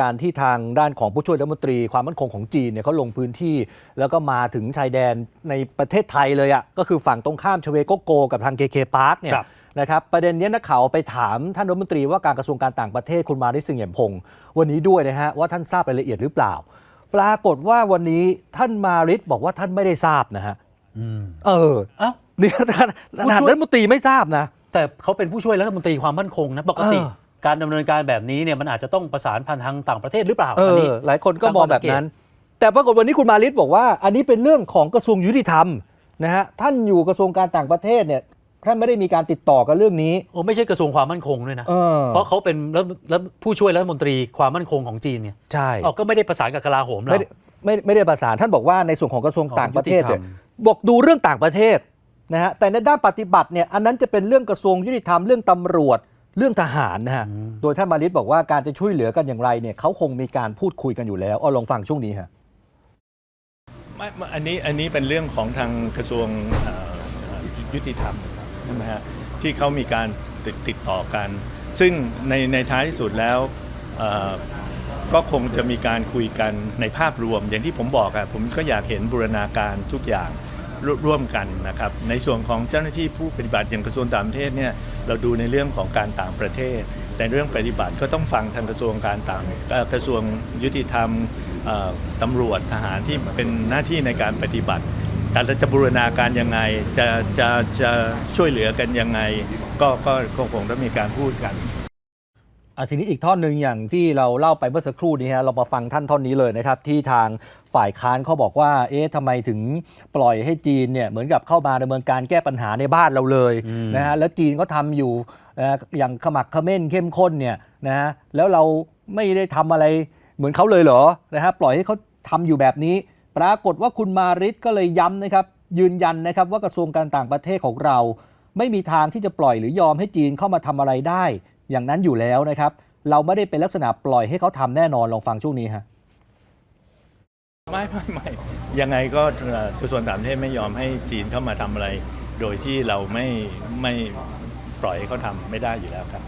การที่ทางด้านของผู้ช่วยรัฐมนตรีความมั่นคงของจีนเนี่ยเขาลงพื้นที่แล้วก็มาถึงชายแดนในประเทศไทยเลยอะ่ะก็คือฝั่งตรงข้ามชเวโกโก กับทางเคเคพาร์คเนี่ยครับนะครับประเด็นเนี้ยนักข่าวไปถามท่านรัฐมนตรีว่าการกระทรวงการต่างประเทศคุณมาริสิงห์เหยียมพงศ์วันนี้ด้วยนะฮะว่าท่านทราบรายละเอียดหรือเปล่า ปรากฏว่าวันนี้ท่านมาริสบอกว่าท่านไม่ได้ทราบนะฮะเออเอ้าเนี่ยท่านผู้ช่วยรัฐมนตรีไม่ทราบนะ แต่เขาเป็นผู้ช่วยรัฐมนตรีความมั่นคงนะปกติเออ การดำเนินการแบบนี้เนี่ยมันอาจจะต้องประสานผ่านทางต่างประเทศหรือเปล่าเออนี้หลายคนก็ตั้งมข้อองแบบสังเกตนั้น แต่ปรากฏวันนี้คุณมาริสบอกว่า อันนี้เป็นเรื่องของกระทรวงยุติธรรมนะฮะท่านอยู่กระทรวงการต่างประเทศเนี่ยท่านไม่ได้มีการติดต่อกันเรื่องนี้โอ้ไม่ใช่กระทรวงความมั่นคงด้วยนะเออเพราะเขาเป็นรัฐรัฐผู้ช่วยรัฐมนตรีความมั่นคงของจีนเนี่ยใช่เอาก็ไม่ได้ประสานกับกลาโหมเราไม่ได้ไม่ไม่ได้ประสานท่านบอกว่าในส่วนของกระทรวงต่างประเทศเนี่ยของยุติธรรมบอกดูเรื่องต่างประเทศนะฮะแต่ในด้านปฏิบัติเนี่ยอันนั้นจะเป็นเรื่องกระทรวงยุติธรรมเรื่องตำรวจ เรื่องทหารนะฮะ โดยท่านมาริสบอกว่าการจะช่วยเหลือกันอย่างไรเนี่ยเขาคงมีการพูดคุยกันอยู่แล้วเอาลองฟังช่วงนี้ฮะไม่ไม่อันนี้อันนี้เป็นเรื่องของทางกระทรวงเอ่อยุติธรรมใช่ไหมฮะที่เขามีการติดติดต่อกัน ซึ่งในในท้ายที่สุดแล้วเอ่อก็คงจะมีการคุยกันในภาพรวม อย่างที่ผมบอกอะผมก็อยากเห็นบูรณาการทุกอย่าง ร่วมกันนะครับ ในส่วนของเจ้าหน้าที่ผู้ปฏิบัติอย่างกระทรวงต่างประเทศเนี่ยเราดูในเรื่องของการต่างประเทศ แต่เรื่องปฏิบัติก็ต้องฟังทางกระทรวงการต่างกระทรวงยุติธรรมตำรวจทหารที่เป็นหน้าที่ในการปฏิบัติแต่จะบูรณาการยังไงจะจะจะช่วยเหลือกันยังไง ก็ก็ก็คงต้องมีการพูดกัน อะทีนี้อีกท่อนหนึ่งอย่างที่เราเล่าไปเมื่อสักครู่นี้ฮะเรามาฟังท่านท่อนนี้เลยนะครับที่ทางฝ่ายค้านเขาบอกว่า เอ๊ะทำไมถึงปล่อยให้จีนเนี่ยเหมือนกับเข้ามาดำเนินการแก้ปัญหาในบ้านเราเลยนะฮะแล้วจีนก็ทำอยู่นะอย่างขมักเขม้นเข้มข้นเนี่ยนะฮะแล้วเราไม่ได้ทำอะไรเหมือนเขาเลยเหรอนะฮะปล่อยให้เขาทำอยู่แบบนี้ ปรากฏว่าคุณมาริสก็เลยย้ำนะครับยืนยันนะครับว่ากระทรวงการต่างประเทศของเรา ไม่มีทางที่จะปล่อยหรือยอมให้จีนเข้ามาทำอะไรได้ อย่างนั้นอยู่แล้วนะครับ เราไม่ได้เป็นลักษณะปล่อยให้เขาทำแน่นอนลองฟังช่วงนี้ฮะไม่ไม่ไม่ยังไงก็เอ่อกระทรวงต่างประเทศไม่ยอมให้จีนเข้ามาทำอะไร โดยที่เราไม่ไม่ปล่อยให้เขาทำไม่ได้อยู่แล้วครับ